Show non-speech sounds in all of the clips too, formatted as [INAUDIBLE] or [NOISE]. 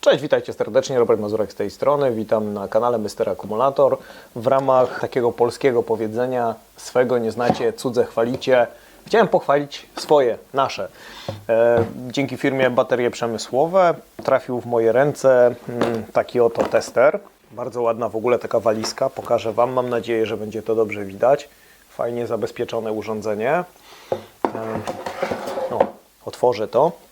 Cześć, witajcie serdecznie, Robert Mazurek z tej strony. Witam na kanale Mr. Akumulator. W ramach takiego polskiego powiedzenia swego nie znacie, cudze chwalicie. Chciałem pochwalić swoje, nasze. E, dzięki firmie Baterie Przemysłowe trafił w moje ręce mm, taki oto tester. Bardzo ładna w ogóle taka walizka. Pokażę Wam, mam nadzieję, że będzie to dobrze widać. Fajnie zabezpieczone urządzenie. E, no, otworzę to.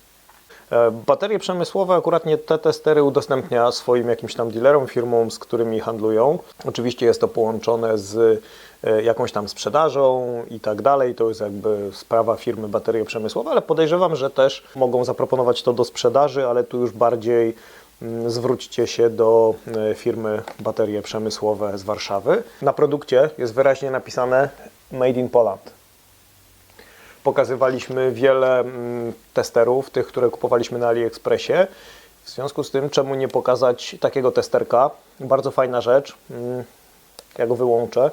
E, Baterie przemysłowe akurat nie te testery udostępnia swoim jakimś tam dealerom, firmom, z którymi handlują. Oczywiście jest to połączone z e, jakąś tam sprzedażą i tak dalej. To jest jakby sprawa firmy Baterie Przemysłowe, ale podejrzewam, że też mogą zaproponować to do sprzedaży, ale tu już bardziej mm, zwróćcie się do e, firmy Baterie Przemysłowe z Warszawy. Na produkcie jest wyraźnie napisane Made in Poland pokazywaliśmy wiele mm, testerów, tych, które kupowaliśmy na AliExpressie. W związku z tym, czemu nie pokazać takiego testerka? Bardzo fajna rzecz. Mm, Ja go wyłączę.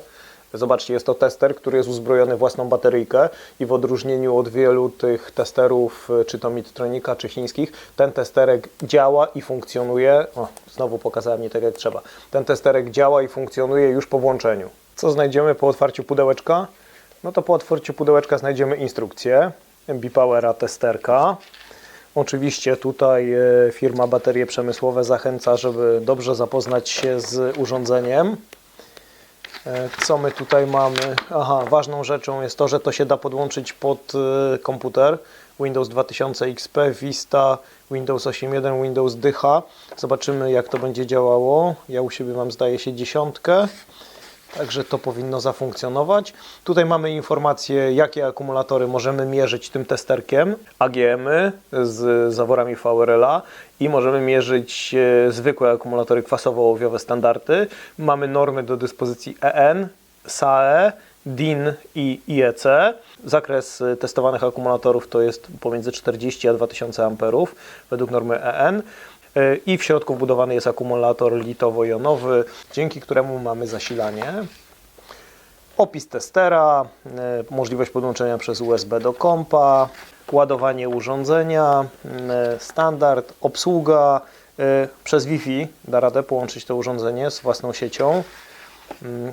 Zobaczcie, jest to tester, który jest uzbrojony własną bateryjkę i w odróżnieniu od wielu tych testerów, y, czy to Midtronika, czy chińskich, ten testerek działa i funkcjonuje. O, znowu pokazałem nie tak jak trzeba. Ten testerek działa i funkcjonuje już po włączeniu. Co znajdziemy po otwarciu pudełeczka? No to po otwarciu pudełeczka znajdziemy instrukcję B-Powera testerka. Oczywiście tutaj e, firma Baterie Przemysłowe zachęca, żeby dobrze zapoznać się z urządzeniem. E, Co my tutaj mamy? Aha, ważną rzeczą jest to, że to się da podłączyć pod e, komputer Windows 2000 XP, Vista, Windows 8.1, Windows Dycha. Zobaczymy jak to będzie działało. Ja u siebie mam zdaje się dziesiątkę. Także to powinno zafunkcjonować. Tutaj mamy informacje, jakie akumulatory możemy mierzyć tym testerkiem. AGM-y z zaworami VRL-a i możemy mierzyć e, zwykłe akumulatory kwasowo-ołowiowe standardy. Mamy normy do dyspozycji EN, SAE, DIN i IEC. Zakres e, testowanych akumulatorów to jest pomiędzy 40 a 2000 A według normy EN. E, I w środku wbudowany jest akumulator litowo-jonowy, dzięki któremu mamy zasilanie. Opis testera, e, możliwość podłączenia przez USB do kompa, ładowanie urządzenia, e, standard, obsługa. Przez Wi-Fi da radę połączyć to urządzenie z własną siecią,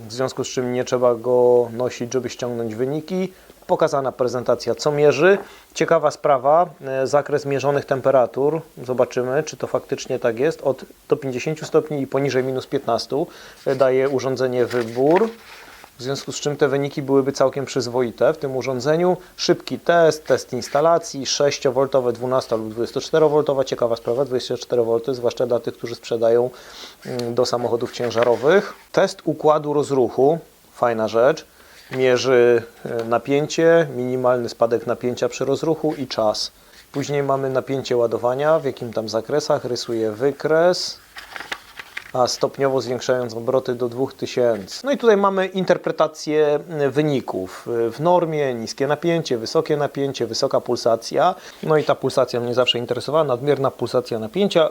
w związku z czym nie trzeba go nosić, żeby ściągnąć wyniki. Pokazana prezentacja, co mierzy. Ciekawa sprawa, e, zakres mierzonych temperatur. Zobaczymy, czy to faktycznie tak jest. Od do 50 stopni i poniżej minus 15 daje urządzenie wybór. W związku z czym te wyniki byłyby całkiem przyzwoite w tym urządzeniu. Szybki test, test instalacji, 6V, 12 lub 24V. Ciekawa sprawa, 24V, zwłaszcza dla tych, którzy sprzedają mm, do samochodów ciężarowych. Test układu rozruchu, fajna rzecz. Mierzy e, napięcie, minimalny spadek napięcia przy rozruchu i czas. Później mamy napięcie ładowania, w jakim tam zakresach, rysuje wykres stopniowo zwiększając obroty do 2000. No i tutaj mamy interpretację wyników. W normie niskie napięcie, wysokie napięcie, wysoka pulsacja. No i ta pulsacja mnie zawsze interesowała. Nadmierna pulsacja napięcia, y,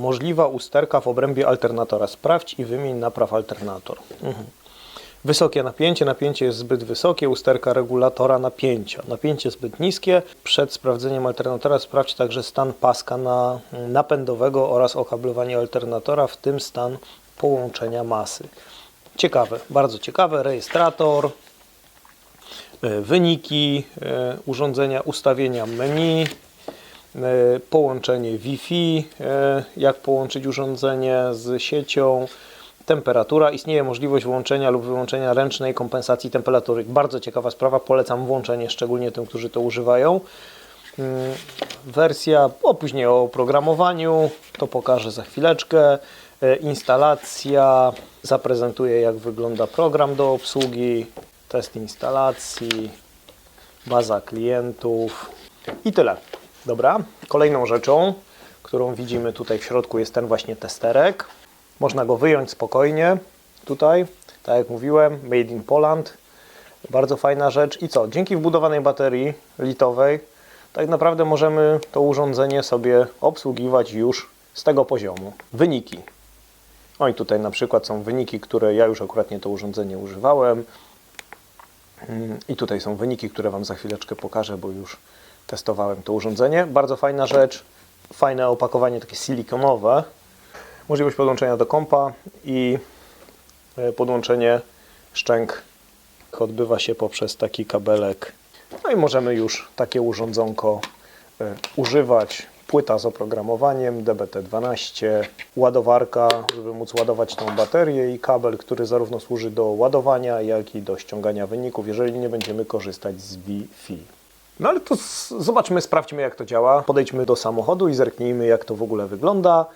możliwa usterka w obrębie alternatora. Sprawdź i wymień napraw alternator. Mhm. Wysokie napięcie, napięcie jest zbyt wysokie, usterka regulatora napięcia. Napięcie zbyt niskie. Przed sprawdzeniem alternatora sprawdź także stan paska na, napędowego oraz okablowanie alternatora, w tym stan połączenia masy. Ciekawe, bardzo ciekawe. Rejestrator, e, wyniki e, urządzenia, ustawienia menu, e, połączenie Wi-Fi, jak połączyć urządzenie z siecią, temperatura. Istnieje możliwość włączenia lub wyłączenia ręcznej kompensacji temperatury. Bardzo ciekawa sprawa, polecam włączenie, szczególnie tym, którzy to używają. Mm, Wersja, o później o oprogramowaniu, to pokażę za chwileczkę. E, Instalacja, zaprezentuję jak wygląda program do obsługi, test instalacji, baza klientów i tyle. Dobra, kolejną rzeczą, którą widzimy tutaj w środku jest ten właśnie testerek. Można go wyjąć spokojnie tutaj, tak jak mówiłem, made in Poland. Bardzo fajna rzecz. I co? Dzięki wbudowanej baterii litowej tak naprawdę możemy to urządzenie sobie obsługiwać już z tego poziomu. Wyniki. No i tutaj na przykład są wyniki, które ja już akurat nie to urządzenie używałem. Mm, I tutaj są wyniki, które Wam za chwileczkę pokażę, bo już testowałem to urządzenie. Bardzo fajna rzecz. fajne opakowanie takie silikonowe. Możliwość podłączenia do kompa i e, podłączenie szczęk odbywa się poprzez taki kabelek. No i możemy już takie urządzonko e, używać. Płyta z oprogramowaniem DBT12, ładowarka, żeby móc ładować tą baterię i kabel, który zarówno służy do ładowania, jak i do ściągania wyników, jeżeli nie będziemy korzystać z Wi-Fi. No ale to zobaczmy, sprawdźmy jak to działa. Podejdźmy do samochodu i zerknijmy jak to w ogóle wygląda.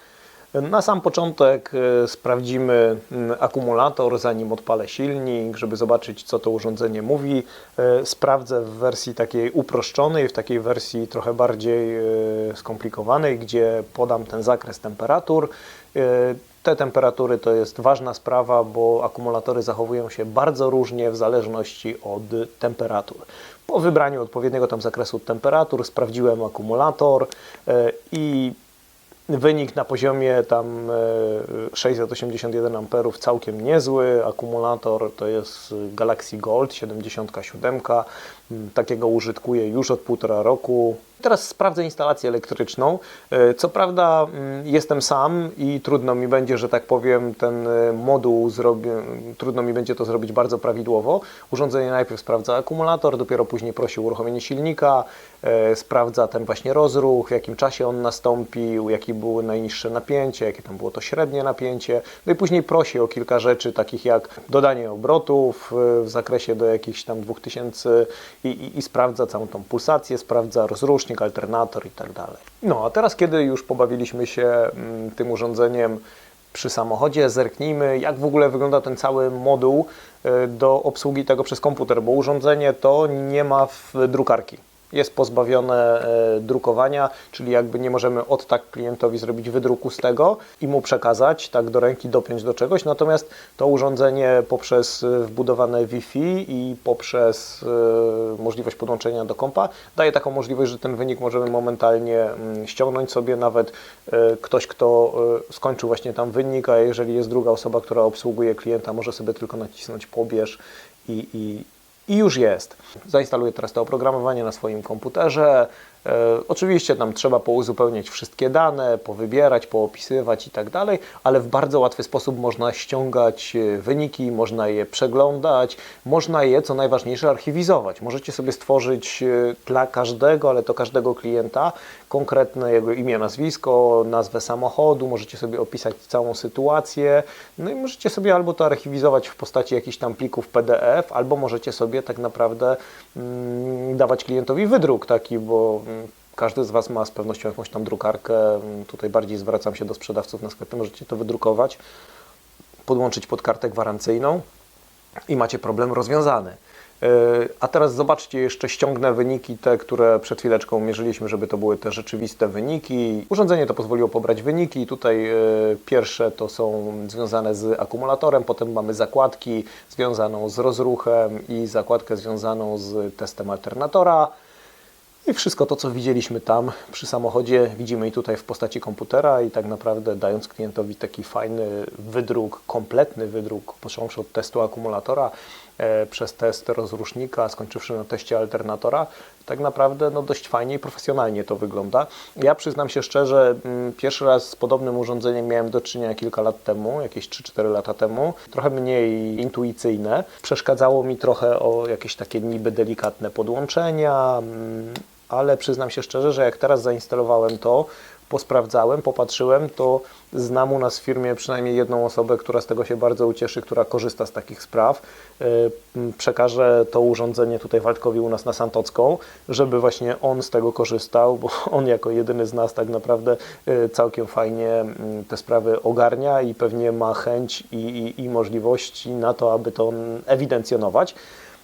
Na sam początek e, sprawdzimy akumulator, zanim odpalę silnik, żeby zobaczyć, co to urządzenie mówi. E, Sprawdzę w wersji takiej uproszczonej, w takiej wersji trochę bardziej e, skomplikowanej, gdzie podam ten zakres temperatur. Te temperatury to jest ważna sprawa, bo akumulatory zachowują się bardzo różnie w zależności od temperatur. Po wybraniu odpowiedniego tam zakresu temperatur sprawdziłem akumulator i Wynik na poziomie tam e, 681 amperów całkiem niezły. Akumulator to jest Galaxy Gold 77. Mm, Takiego użytkuję już od półtora roku. Teraz sprawdzę instalację elektryczną. E, Co prawda mm, jestem sam i trudno mi będzie, że tak powiem, ten e, moduł zrobię, trudno mi będzie to zrobić bardzo prawidłowo. Urządzenie najpierw sprawdza akumulator, dopiero później prosi o uruchomienie silnika, e, sprawdza ten właśnie rozruch, w jakim czasie on nastąpił, jakie było najniższe napięcie, jakie tam było to średnie napięcie. No i później prosi o kilka rzeczy, takich jak dodanie obrotów w zakresie do jakichś tam 2000 i, i, i sprawdza całą tą pulsację, sprawdza rozrusznik, alternator i tak dalej. No a teraz, kiedy już pobawiliśmy się mm, tym urządzeniem przy samochodzie, zerknijmy, jak w ogóle wygląda ten cały moduł e, do obsługi tego przez komputer, bo urządzenie to nie ma w drukarki. Jest pozbawione e, drukowania, czyli jakby nie możemy od tak klientowi zrobić wydruku z tego i mu przekazać, tak do ręki dopiąć do czegoś. Natomiast to urządzenie poprzez e, wbudowane Wi-Fi i poprzez e, możliwość podłączenia do kompa daje taką możliwość, że ten wynik możemy momentalnie mm, ściągnąć sobie nawet ktoś, kto skończył właśnie tam wynik, a jeżeli jest druga osoba, która obsługuje klienta, może sobie tylko nacisnąć pobierz i, i, i już jest. Zainstaluję teraz to oprogramowanie na swoim komputerze. E, oczywiście tam trzeba pouzupełniać wszystkie dane, powybierać, poopisywać i tak dalej, ale w bardzo łatwy sposób można ściągać e, wyniki, można je przeglądać, można je, co najważniejsze, archiwizować. Możecie sobie stworzyć e, dla każdego, ale to każdego klienta, konkretne jego imię, nazwisko, nazwę samochodu, możecie sobie opisać całą sytuację, no i możecie sobie albo to archiwizować w postaci jakichś tam plików PDF, albo możecie sobie tak naprawdę mm, dawać klientowi wydruk taki, bo każdy z Was ma z pewnością jakąś tam drukarkę. Tutaj bardziej zwracam się do sprzedawców na możecie to wydrukować, podłączyć pod kartę gwarancyjną i macie problem rozwiązany. Yy, A teraz zobaczcie, jeszcze ściągnę wyniki te, które przed chwileczką mierzyliśmy, żeby to były te rzeczywiste wyniki. Urządzenie to pozwoliło pobrać wyniki. Tutaj yy, pierwsze to są związane z akumulatorem, potem mamy zakładki związaną z rozruchem i zakładkę związaną z testem alternatora. I wszystko to, co widzieliśmy tam przy samochodzie, widzimy i tutaj w postaci komputera i tak naprawdę dając klientowi taki fajny wydruk, kompletny wydruk, począwszy od testu akumulatora, e, przez test rozrusznika, skończywszy na teście alternatora, tak naprawdę no, dość fajnie i profesjonalnie to wygląda. Ja przyznam się szczerze, mm, pierwszy raz z podobnym urządzeniem miałem do czynienia kilka lat temu, jakieś 3-4 lata temu, trochę mniej intuicyjne. Przeszkadzało mi trochę o jakieś takie niby delikatne podłączenia, mm, ale przyznam się szczerze, że jak teraz zainstalowałem to, posprawdzałem, popatrzyłem, to znam u nas w firmie przynajmniej jedną osobę, która z tego się bardzo ucieszy, która korzysta z takich spraw. M, Przekażę to urządzenie tutaj Waldkowi u nas na Santocką, żeby właśnie on z tego korzystał, bo [LAUGHS] on jako jedyny z nas tak naprawdę yy, całkiem fajnie te sprawy ogarnia i pewnie ma chęć i, i, i możliwości na to, aby to ewidencjonować.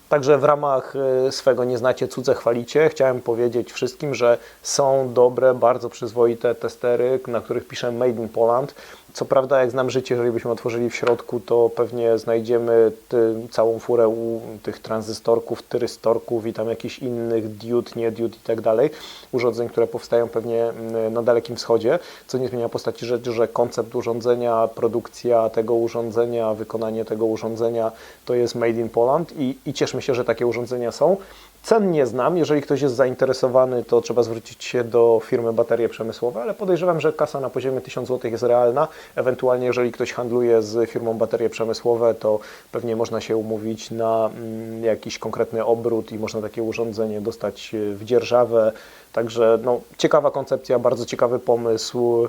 Także w ramach y, swego Nie znacie cudze chwalicie, chciałem powiedzieć wszystkim, że są dobre, bardzo przyzwoite testery, na których piszę Made in Poland. Co prawda, jak znam życie, jeżeli byśmy otworzyli w środku, to pewnie znajdziemy ty, całą furę tych tranzystorków, tyrystorków i tam jakichś innych diod, nie diod i tak dalej. Urządzeń, które powstają pewnie mm, na Dalekim Wschodzie, co nie zmienia postaci rzeczy, że koncept urządzenia, produkcja tego urządzenia, wykonanie tego urządzenia to jest Made in Poland i, i cieszmy myślę, że takie urządzenia są. Cen nie znam. Jeżeli ktoś jest zainteresowany, to trzeba zwrócić się do firmy Baterie Przemysłowe, ale podejrzewam, że kasa na poziomie 1000 zł jest realna. Ewentualnie, jeżeli ktoś handluje z firmą Baterie Przemysłowe, to pewnie można się umówić na mm, jakiś konkretny obrót i można takie urządzenie dostać w dzierżawę. Także no, ciekawa koncepcja, bardzo ciekawy pomysł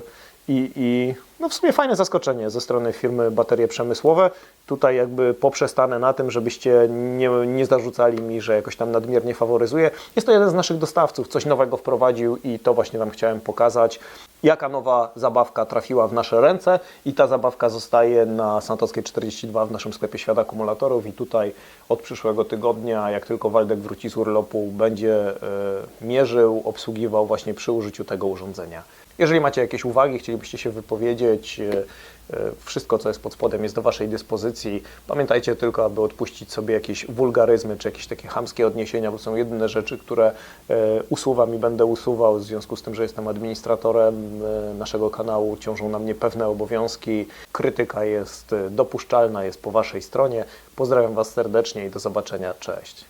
i, i no w sumie fajne zaskoczenie ze strony firmy Baterie Przemysłowe. Tutaj jakby poprzestanę na tym, żebyście nie, nie zarzucali mi, że jakoś tam nadmiernie faworyzuje. Jest to jeden z naszych dostawców, coś nowego wprowadził i to właśnie Wam chciałem pokazać. Jaka nowa zabawka trafiła w nasze ręce i ta zabawka zostaje na Santowskiej 42 w naszym sklepie Świat Akumulatorów i tutaj od przyszłego tygodnia, jak tylko Waldek wróci z urlopu, będzie e, mierzył, obsługiwał właśnie przy użyciu tego urządzenia. Jeżeli macie jakieś uwagi, chcielibyście się wypowiedzieć, e, e, wszystko co jest pod spodem jest do Waszej dyspozycji. Pamiętajcie tylko, aby odpuścić sobie jakieś wulgaryzmy czy jakieś takie chamskie odniesienia, bo są jedyne rzeczy, które e, usuwam i będę usuwał w związku z tym, że jestem administratorem naszego kanału, ciążą na mnie pewne obowiązki. Krytyka jest dopuszczalna, jest po Waszej stronie. Pozdrawiam Was serdecznie i do zobaczenia. Cześć.